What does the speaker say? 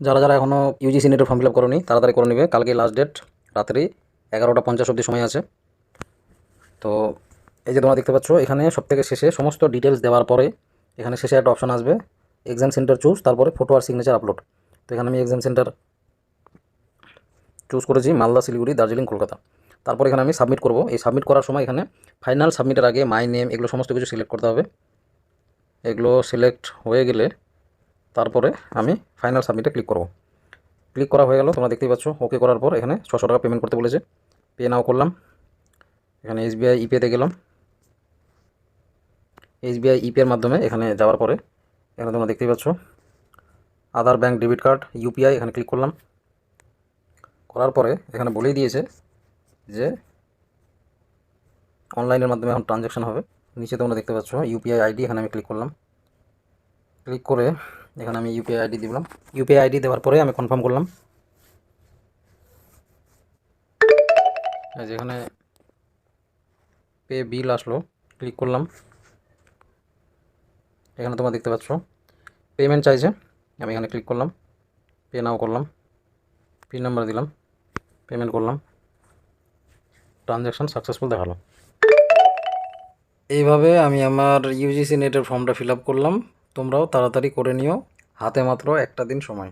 যারা যারা এখনও ইউজিসি নেটের ফর্ম ফিল আপ করনি, তাড়াতাড়ি করে নেবে। কালকে লাস্ট ডেট রাত্রি এগারোটা পঞ্চাশ অবধি সময় আছে। তো এই যে তোমরা দেখতে পাচ্ছ, এখানে সবথেকে শেষে সমস্ত ডিটেলস দেওয়ার পরে এখানে শেষে একটা অপশান আসবে এক্সাম সেন্টার চুজ তারপরে ফটো আর সিগনেচার আপলোড তো এখানে আমি এক্সাম সেন্টার চুজ করেছি, মালদা, শিলিগুড়ি, দার্জিলিং, কলকাতা। তারপর এখানে আমি সাবমিট করব। এই সাবমিট করার সময় এখানে ফাইনাল সাবমিটের আগে মাই নেম এগুলো সমস্ত কিছু সিলেক্ট করতে হবে। এগুলো সিলেক্ট হয়ে গেলে তারপরে আমি ফাইনাল সাবমিটে ক্লিক করব। ক্লিক করা হয়ে গেল, তোমরা দেখতেই পাচ্ছ ওকে করার পর এখানে ছশো টাকা পেমেন্ট করতে বলেছে। পে নাও করলাম। এখানে এসবিআই ইপেতে গেলাম। এসবিআই ইপের মাধ্যমে এখানে যাওয়ার পরে এখানে তোমরা দেখতেই পাচ্ছ Aadhaar bank debit card UPI এখানে ক্লিক করলাম। করার পরে এখানে বলেই দিয়েছে যে অনলাইনের মাধ্যমে এখন ট্রানজ্যাকশন হবে। নিচে তোমরা দেখতে পাচ্ছ ইউপিআই আইডি এখানে আমি ক্লিক করলাম। ক্লিক করে এখানে আমি ইউপিআই আইডি দিলাম। ইউপিআই আইডি দেওয়ার পরে আমি কনফার্ম করলাম। এই যে এখানে পে বিল আসলো ক্লিক করলাম। এখানে তোমরা দেখতে পাচ্ছ পেমেন্ট চাইছে। আমি এখানে ক্লিক করলাম। পে নাও করলাম। পিন নাম্বার দিলাম। পেমেন্ট করলাম। ট্রানজ্যাকশান সাকসেসফুল দেখাল। এইভাবে আমি আমার ইউজিসি নেটের ফর্মটা ফিল করলাম। তোমরাও তাড়াতাড়ি করে নিও। হাতে মাত্র একটা দিন সময়।